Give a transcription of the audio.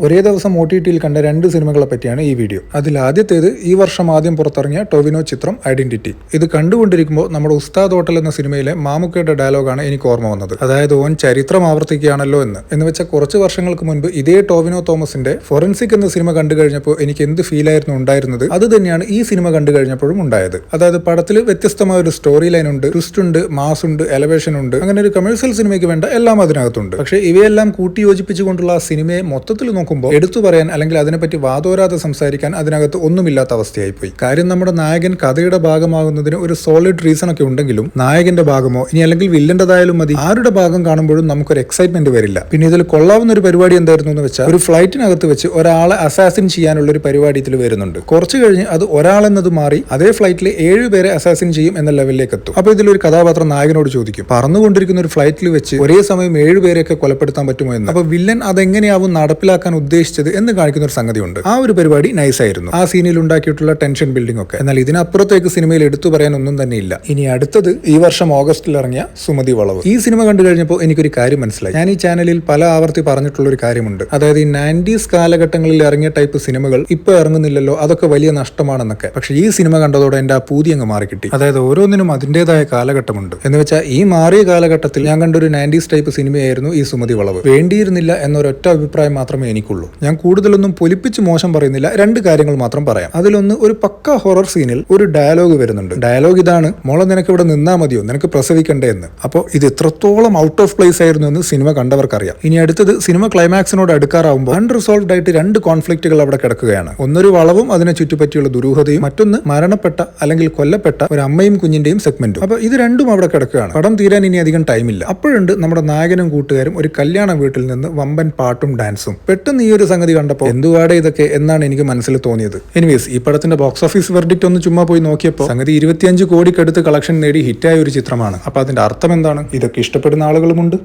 ഒരേ ദിവസം O T ടിയിൽ കണ്ട രണ്ട് സിനിമകളെ പറ്റിയാണ് ഈ വീഡിയോ. അതിൽ ആദ്യത്തേത് ഈ വർഷം ആദ്യം പുറത്തിറങ്ങിയ ടൊവിനോ ചിത്രം ഐഡന്റിറ്റി ഇത് കണ്ടുകൊണ്ടിരിക്കുമ്പോൾ നമ്മുടെ ഉസ്താദ് ഹോട്ടൽ എന്ന സിനിമയിലെ മാമുക്കയുടെ ഡയലോഗാണ് എനിക്ക് ഓർമ്മ വന്നത്. അതായത് ഓൻ ചരിത്രം ആവർത്തിക്കുകയാണല്ലോ എന്ന്. എന്ന് വെച്ചാൽ കുറച്ച് വർഷങ്ങൾക്ക് മുൻപ് ഇതേ ടോവിനോ തോമസിന്റെ ഫോറൻസിക് എന്ന സിനിമ കണ്ടു കഴിഞ്ഞപ്പോൾ എനിക്ക് എന്ത് ഫീൽ ആയിരുന്നു ഉണ്ടായിരുന്നത്? അത് തന്നെയാണ് ഈ സിനിമ കണ്ടു കഴിഞ്ഞപ്പോഴും ഉണ്ടായത്. അതായത് പടത്തിൽ വ്യത്യസ്തമായ ഒരു സ്റ്റോറി ലൈൻ ഉണ്ട് ട്വിസ്റ്റ് ഉണ്ട് മാസ് ഉണ്ട് എലവേഷൻ ഉണ്ട്. അങ്ങനെ ഒരു കമേഴ്സ്യൽ സിനിമയ്ക്ക് വേണ്ട എല്ലാം അതിനകത്തുണ്ട്. പക്ഷേ ഇവയെല്ലാം കൂട്ടിയോജിപ്പിച്ചുകൊണ്ടുള്ള ആ സിനിമയെ മൊത്തത്തിൽ നോക്കുമ്പോൾ എടുത്തു പറയാൻ അല്ലെങ്കിൽ അതിനെപ്പറ്റി വാതോരാതെ സംസാരിക്കാൻ അതിനകത്ത് ഒന്നുമില്ലാത്ത അവസ്ഥയായി പോയി കാര്യം നമ്മുടെ നായകൻ കഥയുടെ ഭാഗമാകുന്നതിന് ഒരു സോളിഡ് റീസൺ ഒക്കെ ഉണ്ടെങ്കിലും നായകന്റെ ഭാഗമോ ഇനി അല്ലെങ്കിൽ വില്ലന്റെതായാലും മതി. ആരുടെ ഭാഗം കാണുമ്പോഴും നമുക്കൊരു എക്സൈറ്റ്മെന്റ് വരില്ല. പിന്നെ ഇതിൽ കൊള്ളാവുന്ന ഒരു പരിപാടി എന്തായിരുന്നു എന്ന് വെച്ചാൽ ഒരു ഫ്ലൈറ്റിനകത്ത് വെച്ച് ഒരാളെ അസാസിൻ ചെയ്യാനുള്ള ഒരു പരിപാടി ഇതിൽ വരുന്നുണ്ട്. കുറച്ച് കഴിഞ്ഞ് അത് ഒരാളെന്നത് മാറി അതേ ഫ്ലൈറ്റിൽ ഏഴ് പേരെ അസാസിൻ ചെയ്യും എന്ന ലെവലിലേക്ക് എത്തും. അപ്പൊ ഇതിലൊരു കഥാപാത്രം നായകനോട് ചോദിക്കും പറന്നുകൊണ്ടിരിക്കുന്ന ഒരു ഫ്ലൈറ്റിൽ വെച്ച് ഒരേ സമയം ഏഴ് പേരെയൊക്കെ കൊലപ്പെടുത്താൻ പറ്റുമോ എന്ന്? അപ്പൊ വില്ലൻ അതെങ്ങനെയാവും നടപ്പിലാക്കാൻ ഉദ്ദേശിച്ചത് എന്ന് കാണിക്കുന്ന ഒരു സംഗതിയുണ്ട്. ആ ഒരു പരിപാടി നൈസ് ആയിരുന്നു. ആ സീനിൽ ഉണ്ടാക്കിയിട്ടുള്ള ടെൻഷൻ ബിൽഡിംഗ് ഒക്കെ. എന്നാൽ ഇതിനപ്പുറത്തേക്ക് സിനിമയിൽ എടുത്തു പറയാൻ ഒന്നും തന്നെ ഇല്ല. ഇനി അടുത്തത് ഈ വർഷം ഓഗസ്റ്റിൽ ഇറങ്ങിയ സുമതി വളവ്. ഈ സിനിമ കണ്ടു കഴിഞ്ഞപ്പോൾ എനിക്കൊരു കാര്യം മനസ്സിലായി. ഞാൻ ഈ ചാനലിൽ പല ആവർത്തി പറഞ്ഞിട്ടുള്ള ഒരു കാര്യമുണ്ട്. അതായത് ഈ നയന്റീസ് കാലഘട്ടങ്ങളിൽ ഇറങ്ങിയ ടൈപ്പ് സിനിമകൾ ഇപ്പൊ ഇറങ്ങുന്നില്ലല്ലോ അതൊക്കെ വലിയ നഷ്ടമാണെന്നൊക്കെ. പക്ഷെ ഈ സിനിമ കണ്ടതോടെ എന്റെ ആ പൂതി അങ്ങ് മാറിക്കിട്ടി. അതായത് ഓരോന്നിനും അതിന്റെതായ കാലഘട്ടമുണ്ട്. എന്ന് വെച്ചാൽ ഈ മാറിയ കാലഘട്ടത്തിൽ ഞാൻ കണ്ടൊരു നയന്റീസ് ടൈപ്പ് സിനിമയായിരുന്നു ഈ സുമതി വളവ്. വേണ്ടിയിരുന്നില്ല എന്നൊരൊറ്റ അഭിപ്രായം മാത്രമേ എനിക്കുള്ളൂ. ഞാൻ കൂടുതലൊന്നും പൊലിപ്പിച്ച് മോശം പറയുന്നില്ല. രണ്ട് കാര്യങ്ങൾ മാത്രം പറയാം. അതിലൊന്ന് ഒരു പക്ക ഹൊറർ സീനിൽ ഒരു ഡയലോഗ് വരുന്നുണ്ട്. ഡയലോഗ് ഇതാണ് മോളെ നിനക്ക് ഇവിടെ നിന്നാ മതിയോ? നിനക്ക് പ്രസവിക്കണ്ടേ എന്ന്. അപ്പോൾ ഇത് എത്രത്തോളം ഔട്ട് ഓഫ് പ്ലേസ് ആയിരുന്നു എന്ന് സിനിമ കണ്ടവർക്കറിയാം. ഇനി അടുത്തത് സിനിമ ക്ലൈമാക്സിനോട് അടുക്കാറാവുമ്പോൾ അൺറിസോൾവ്ഡ് ആയിട്ട് രണ്ട് കോൺഫ്ലിക്റ്റുകൾ അവിടെ കിടക്കുകയാണ്. ഒന്നൊരു വളവും അതിനെ ചുറ്റിപ്പറ്റിയുള്ള ദുരൂഹതയും മറ്റൊന്ന് മരണപ്പെട്ട അല്ലെങ്കിൽ കൊല്ലപ്പെട്ട ഒരു അമ്മയും കുഞ്ഞിന്റെയും സെഗ്മെന്റും അപ്പൊ ഇത് രണ്ടും അവിടെ കിടക്കുകയാണ്. പടം തീരാൻ ഇനി അധികം ടൈമില്ല അപ്പോഴുണ്ട് നമ്മുടെ നായകനും കൂട്ടുകാരും ഒരു കല്യാണ വീട്ടിൽ നിന്ന് വമ്പൻ പാട്ടും ഡാൻസും പെട്ടെന്ന് ഈ ഒരു സംഗതി കണ്ടപ്പോൾ എന്തുവാടെ ഇതൊക്കെ എന്നാണ് എനിക്ക് മനസ്സിൽ തോന്നിയത്. എനിവേസ് ഈ പടത്തിന്റെ ബോക്സ് ഓഫീസ് വെർഡിക്റ്റ് ഒന്ന് ചുമ്മാ പോയി നോക്കിയപ്പോൾ സംഗതി ഇരുപത്തിയഞ്ച് കോടിക്കടുത്ത് കളക്ഷൻ നേടി ഹിറ്റായ ഒരു ചിത്രമാണ്. അപ്പൊ അതിന്റെ അർത്ഥം എന്താണ്? ഇതൊക്കെ ഇഷ്ടപ്പെടുന്ന ആളുകളുമുണ്ട്.